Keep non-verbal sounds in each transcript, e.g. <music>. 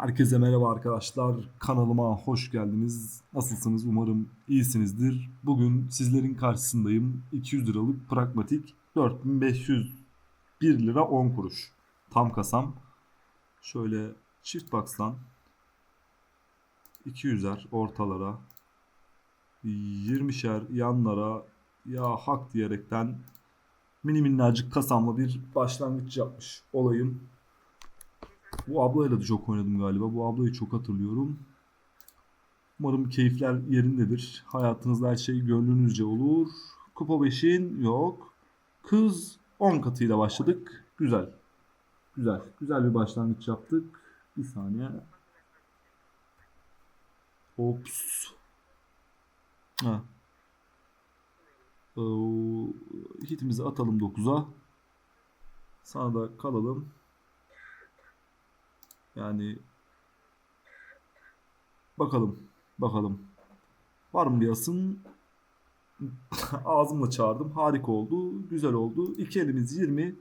Herkese merhaba arkadaşlar. Kanalıma hoş geldiniz. Nasılsınız? Umarım iyisinizdir. Bugün sizlerin karşısındayım. 200 liralık pragmatik 4501 lira 10 kuruş. Tam kasam. Şöyle çift box'tan 200'er ortalara 20'şer yanlara ya hak diyerekten mini minnacık kasamla bir başlangıç yapmış olayım. Bu ablayla da çok oynadım galiba. Bu ablayı çok hatırlıyorum. Umarım keyifler yerindedir. Hayatınızda her şey gönlünüzce olur. Kupa 5'in yok. Kız 10 katıyla başladık. Güzel. Güzel. Güzel bir başlangıç yaptık. Bir saniye. Ops. Ha. Ee, hitimizi atalım 9'a. Sana da kalalım. Yani bakalım. Bakalım. Var mı bir asın? <laughs> Ağzımla çağırdım. Harika oldu. Güzel oldu. İki elimiz 20.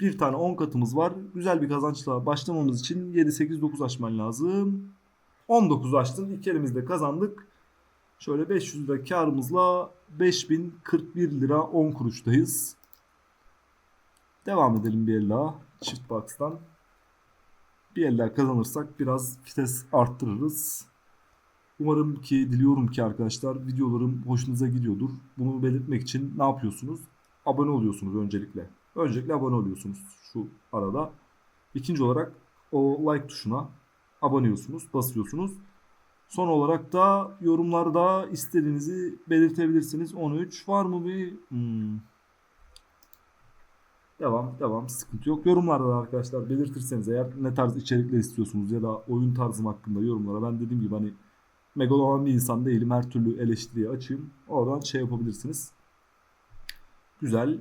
Bir tane 10 katımız var. Güzel bir kazançla başlamamız için 7, 8, 9 açman lazım. 19 açtın. İki elimizde kazandık. Şöyle 500 lira karımızla 5041 lira 10 kuruştayız. Devam edelim bir el daha. Çift box'tan bir eller kazanırsak biraz vites arttırırız. Umarım ki, diliyorum ki arkadaşlar videolarım hoşunuza gidiyordur. Bunu belirtmek için ne yapıyorsunuz? Abone oluyorsunuz öncelikle. Öncelikle abone oluyorsunuz şu arada. İkinci olarak o like tuşuna abone oluyorsunuz, basıyorsunuz. Son olarak da yorumlarda istediğinizi belirtebilirsiniz. 13 var mı bir? Hmm. Devam devam sıkıntı yok. Yorumlarda da arkadaşlar belirtirseniz eğer ne tarz içerikler istiyorsunuz ya da oyun tarzım hakkında yorumlara ben dediğim gibi hani megaloman bir insan değilim. Her türlü eleştiriye açayım. Oradan şey yapabilirsiniz. Güzel.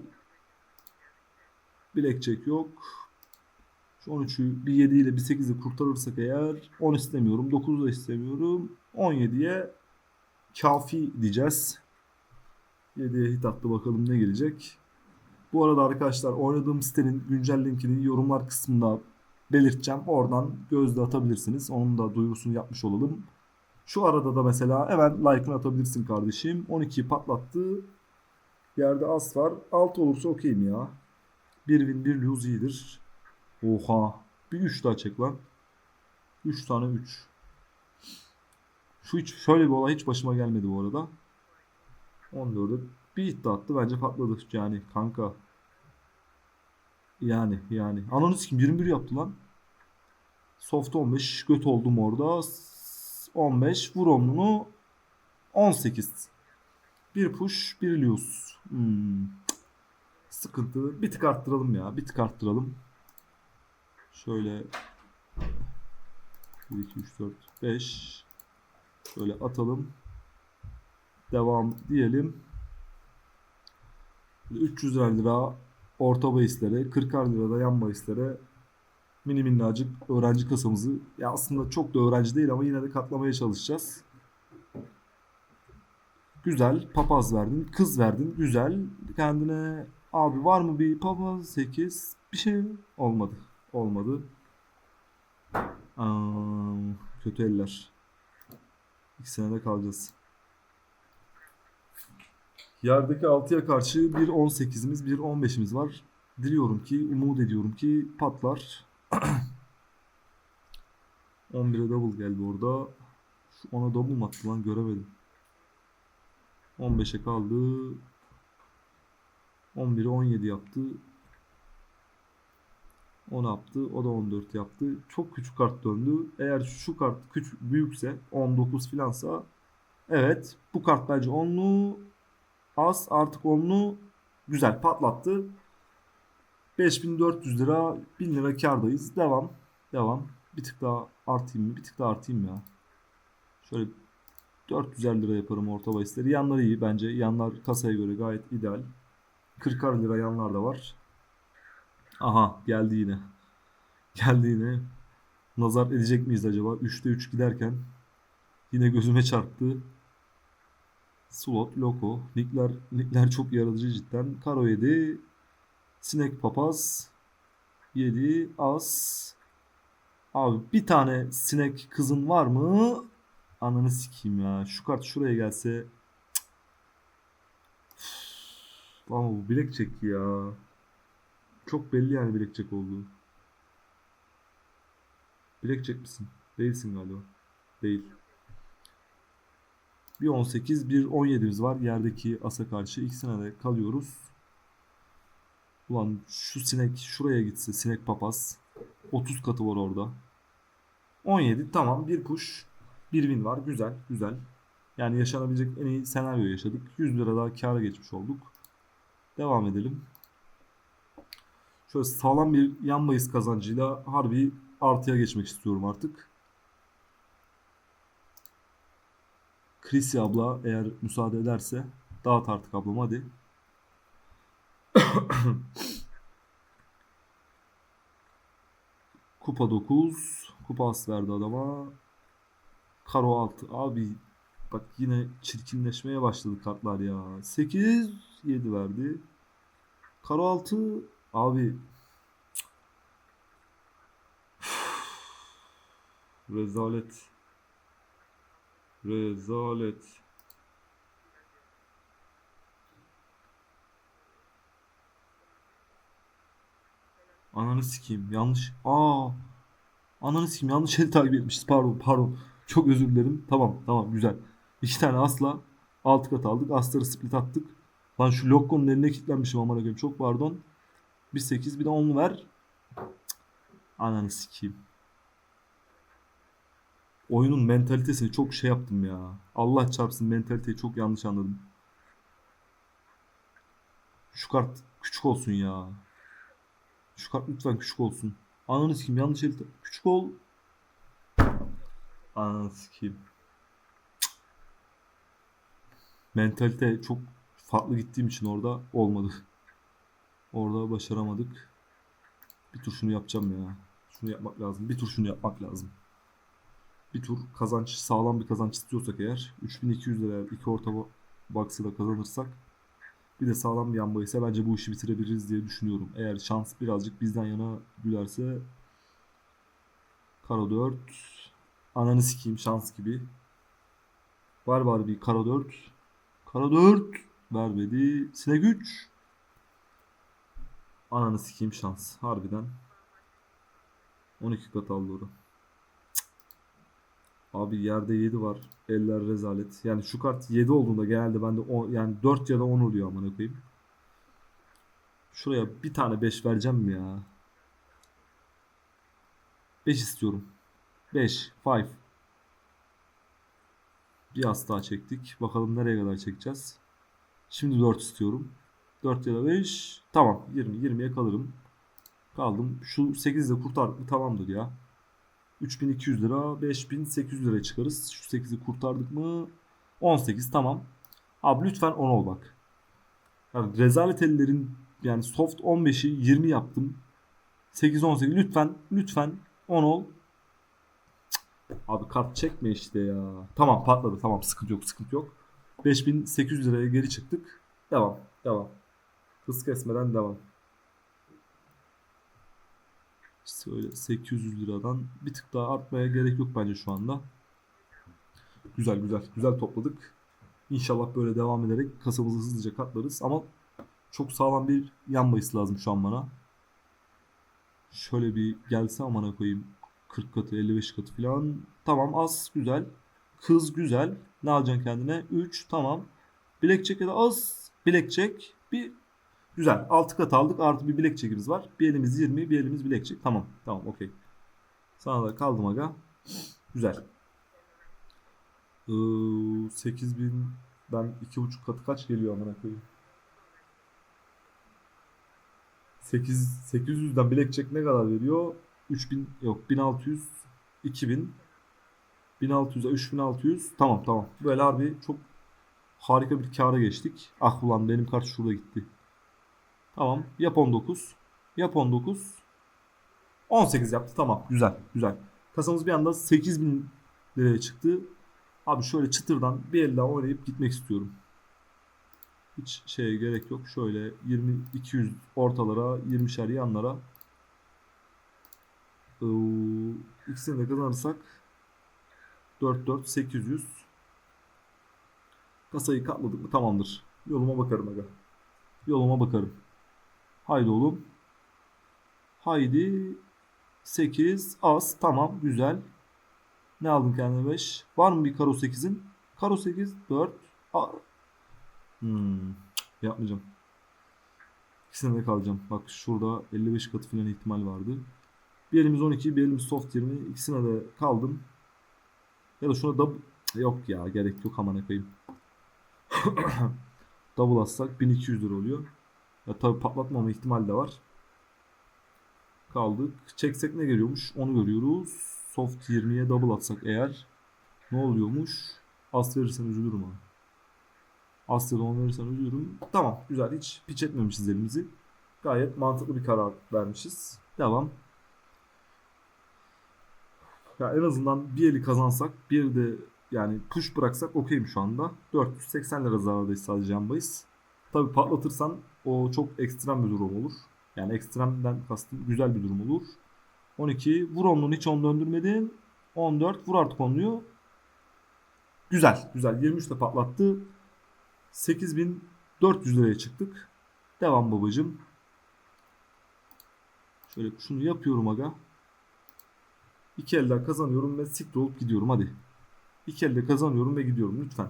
Blackjack yok. Şu 13'ü bir 7 ile bir 8'i kurtarırsak eğer 10 istemiyorum. 9 da istemiyorum. 17'ye kafi diyeceğiz. 7'ye hit attı bakalım ne gelecek. Bu arada arkadaşlar oynadığım sitenin güncel linkini yorumlar kısmında belirteceğim. Oradan gözle atabilirsiniz. Onun da duyurusunu yapmış olalım. Şu arada da mesela hemen like'ını atabilirsin kardeşim. 12'yi patlattı. Yerde as var. 6 olursa okeyim ya. 1 win 1 lose iyidir. Oha. Bir 3 daha çek lan. 3 tane 3. Şu hiç şöyle bir olay hiç başıma gelmedi bu arada. 14'e bir hit attı bence patladı yani kanka. Yani yani. Ananı sikim 21 yaptı lan. Soft 15 göt oldum orada. 15 vur onunu 18. Bir push bir lose. Hmm. Sıkıntı. Bir tık arttıralım ya. Bir tık arttıralım. Şöyle 1, 2, 3, 4, 5 Şöyle atalım. Devam diyelim. 300 lira orta bahislere, 40 lira da yan bahislere mini minnacık öğrenci kasamızı ya aslında çok da öğrenci değil ama yine de katlamaya çalışacağız. Güzel. Papaz verdin. Kız verdin. Güzel. Kendine abi var mı bir papaz 8 bir şey? Olmadı. Olmadı. Aa, kötü eller. İki senede kalacağız. Yerdeki 6'ya karşı bir 18'imiz, bir 15'imiz var. Diliyorum ki, umut ediyorum ki patlar. <clears throat> 11'e double geldi orada. Şu ona double mu attı lan göremedim. 15'e kaldı. 11'e 17 yaptı. 10 yaptı. O da 14 yaptı. Çok küçük kart döndü. Eğer şu kart küçük büyükse 19 filansa evet bu kart bence 10'lu az artık onlu güzel patlattı. 5400 lira 1000 lira kardayız. Devam. Devam. Bir tık daha artayım mı? Bir tık daha artayım ya. Şöyle 450 lira yaparım orta bahisleri. Yanları iyi bence. Yanlar kasaya göre gayet ideal. 40 lira yanlar da var. Aha geldi yine. <laughs> Geldi yine. Nazar edecek miyiz acaba? 3'te 3 giderken yine gözüme çarptı. Slot, Loco. Nickler, nickler çok yaratıcı cidden. Karo 7. Sinek Papaz. 7. As. Abi bir tane sinek kızın var mı? Ananı sikeyim ya. Şu kart şuraya gelse. Ama bu bilek çek ya. Çok belli yani bilek çek olduğu. Bilek çek misin? Değilsin galiba. Değil. Bir 18, bir 17'miz var yerdeki asa karşı. İkisine de kalıyoruz. Ulan şu sinek şuraya gitse sinek papaz. 30 katı var orada. 17 tamam bir push. Bir win var. Güzel güzel. Yani yaşanabilecek en iyi senaryo yaşadık. 100 lira daha kâra geçmiş olduk. Devam edelim. Şöyle sağlam bir yan bahis kazancıyla harbi artıya geçmek istiyorum artık. Chrissy abla eğer müsaade ederse dağıt artık ablam hadi. <coughs> Kupa 9. Kupa as verdi adama. Karo 6. Abi bak yine çirkinleşmeye başladı kartlar ya. 8 7 verdi. Karo 6 abi rezalet. Rezalet. Ananı sikeyim. Yanlış. Aa. Ananı sikeyim. Yanlış el takip etmişiz. Pardon, pardon. Çok özür dilerim. Tamam, tamam güzel. İki tane asla alt kat aldık. Asları split attık. Lan şu Lokko'nun eline kilitlenmişim aman koyayım. Çok pardon. Bir 8 bir de 10'lu ver. Cık. Ananı sikeyim. Oyunun mentalitesini çok şey yaptım ya. Allah çarpsın mentaliteyi çok yanlış anladım. Şu kart küçük olsun ya. Şu kart lütfen küçük olsun. Ananı sikeyim yanlış el küçük ol. Ananı sikeyim. Mentalite çok farklı gittiğim için orada olmadı. Orada başaramadık. Bir tur şunu yapacağım ya. Şunu yapmak lazım. Bir tur şunu yapmak lazım. Bir tur kazanç sağlam bir kazanç istiyorsak eğer 3200 lira iki orta box'ı kazanırsak bir de sağlam bir yan bahise bence bu işi bitirebiliriz diye düşünüyorum. Eğer şans birazcık bizden yana gülerse Karo 4 Ananı sikeyim şans gibi. Var var bir Karo 4 Karo 4 Vermedi. Sinek 3 Ananı sikeyim şans. Harbiden. 12 kat aldı orada. Abi yerde 7 var. Eller rezalet. Yani şu kart 7 olduğunda genelde bende 10 yani 4 ya da 10 oluyor amına koyayım. Şuraya bir tane 5 vereceğim mi ya? 5 istiyorum. 5, 5. Bir as daha çektik. Bakalım nereye kadar çekeceğiz. Şimdi 4 istiyorum. 4 ya da 5. Tamam 20. 20'ye kalırım. Kaldım. Şu 8'de kurtardık mı tamamdır ya. 3200 lira 5800 liraya çıkarız. Şu 8'i kurtardık mı? 18 tamam. Abi lütfen 10 ol bak. Yani rezalet ellerin yani soft 15'i 20 yaptım. 8 18 lütfen lütfen 10 ol. Cık. Abi kart çekme işte ya. Tamam patladı tamam sıkıntı yok sıkıntı yok. 5800 liraya geri çıktık. Devam devam. Hız kesmeden devam. İşte öyle 800 liradan bir tık daha artmaya gerek yok bence şu anda. Güzel güzel güzel topladık. İnşallah böyle devam ederek kasamızı hızlıca katlarız ama çok sağlam bir yan bahis lazım şu an bana. Şöyle bir gelse amana koyayım 40 katı 55 katı falan. Tamam az güzel. Kız güzel. Ne alacaksın kendine? 3 tamam. Ya da az. Bilekçek. Bir Güzel. 6 kat aldık. Artı bir bilek çekimiz var. Bir elimiz 20, bir elimiz bilek çek. Tamam. Tamam. Okey. Sana da kaldım aga. Güzel. Ee, 8000 ben 2,5 katı kaç geliyor amına koyayım? 8 800'den bilek çek ne kadar veriyor? 3000 yok 1600 2000 1600'e 3600 tamam tamam. Böyle harbi çok harika bir kâra geçtik. Ah ulan benim kart şurada gitti. Tamam. Yap 19. Yap 19. 18 yaptı. Tamam. Güzel. Güzel. Kasamız bir anda 8000 liraya çıktı. Abi şöyle çıtırdan bir el daha oynayıp gitmek istiyorum. Hiç şeye gerek yok. Şöyle 20 200 ortalara, 20'şer yanlara. İkisini de kazanırsak 4 4 800 Kasayı katladık mı tamamdır. Yoluma bakarım aga. Yoluma bakarım. Haydi oğlum. Haydi 8 az tamam güzel. Ne aldın kendine 5? Var mı bir karo 8'in? Karo 8 4 A- Hmm, yapmayacağım. İkisine de kalacağım. Bak şurada 55 katı falan ihtimal vardı. Bir elimiz 12, bir elimiz soft 20. İkisine de kaldım. Ya da şuna double... Yok ya gerek yok amına koyayım. <coughs> double atsak 1200 lira oluyor. Ya tabi patlatmama ihtimali de var. Kaldık. Çeksek ne geliyormuş? Onu görüyoruz. Soft 20'ye double atsak eğer ne oluyormuş? As verirsen üzülürüm abi. Asya'da 10 verirsen üzülürüm. Tamam güzel hiç piç etmemişiz elimizi. Gayet mantıklı bir karar vermişiz. Devam. Ya en azından bir eli kazansak bir de yani push bıraksak okeyim şu anda. 480 lira zarardayız sadece bahis. Tabi patlatırsan o çok ekstrem bir durum olur. Yani ekstremden kastım güzel bir durum olur. 12 vur onluğunu hiç on döndürmedin. 14 vur artık onluyu. Güzel güzel 23 de patlattı. 8400 liraya çıktık. Devam babacım. Şöyle şunu yapıyorum aga. İki elden kazanıyorum ve siktir olup gidiyorum hadi. İki elde kazanıyorum ve gidiyorum lütfen.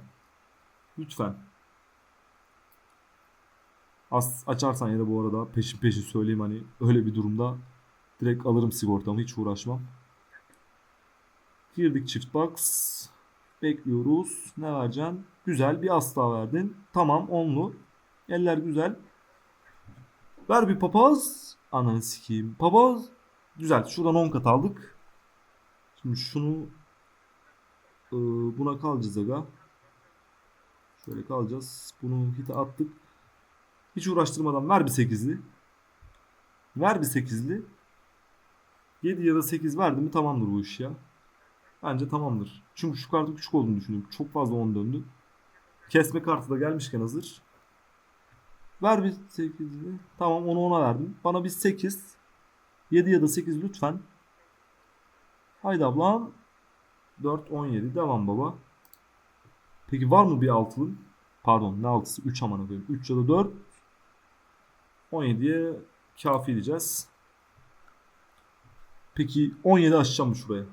Lütfen. As açarsan ya da bu arada peşin peşin söyleyeyim hani öyle bir durumda direkt alırım sigortamı hiç uğraşmam. Girdik çift box. Bekliyoruz. Ne vereceksin? Güzel bir asla verdin. Tamam onlu. Eller güzel. Ver bir papaz. Ananı sikeyim. Papaz. Güzel. Şuradan 10 kat aldık. Şimdi şunu e, buna kalacağız aga. Şöyle kalacağız. Bunu hite attık. Hiç uğraştırmadan ver bir 8'li. Ver bir 8'li. 7 ya da 8 verdi mi tamamdır bu iş ya. Bence tamamdır. Çünkü şu kartın küçük olduğunu düşünüyorum. Çok fazla 10 döndü. Kesme kartı da gelmişken hazır. Ver bir 8'li. Tamam onu ona verdim. Bana bir 8. 7 ya da 8 lütfen. Haydi ablam. 4, 17. Devam baba. Peki var mı bir altılın? Pardon ne altısı? 3 aman koyayım. 3 ya da 4. 17'ye kafi diyeceğiz. Peki 17 açacağım mı şuraya?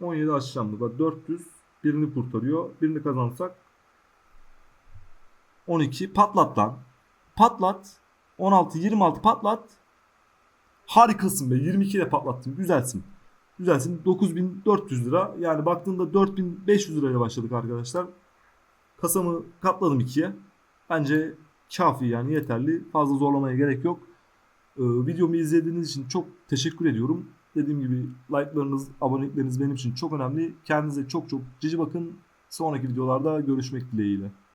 17 açacağım? Bak 400 birini kurtarıyor. Birini kazansak 12 patlat lan. Patlat. 16 26 patlat. Harikasın be. 22 ile patlattın. Güzelsin. Güzelsin. 9400 lira. Yani baktığında 4500 lirayla başladık arkadaşlar. Kasamı katladım ikiye. Bence kafi yani yeterli. Fazla zorlamaya gerek yok. Ee, videomu izlediğiniz için çok teşekkür ediyorum. Dediğim gibi like'larınız, abonelikleriniz benim için çok önemli. Kendinize çok çok cici bakın. Sonraki videolarda görüşmek dileğiyle.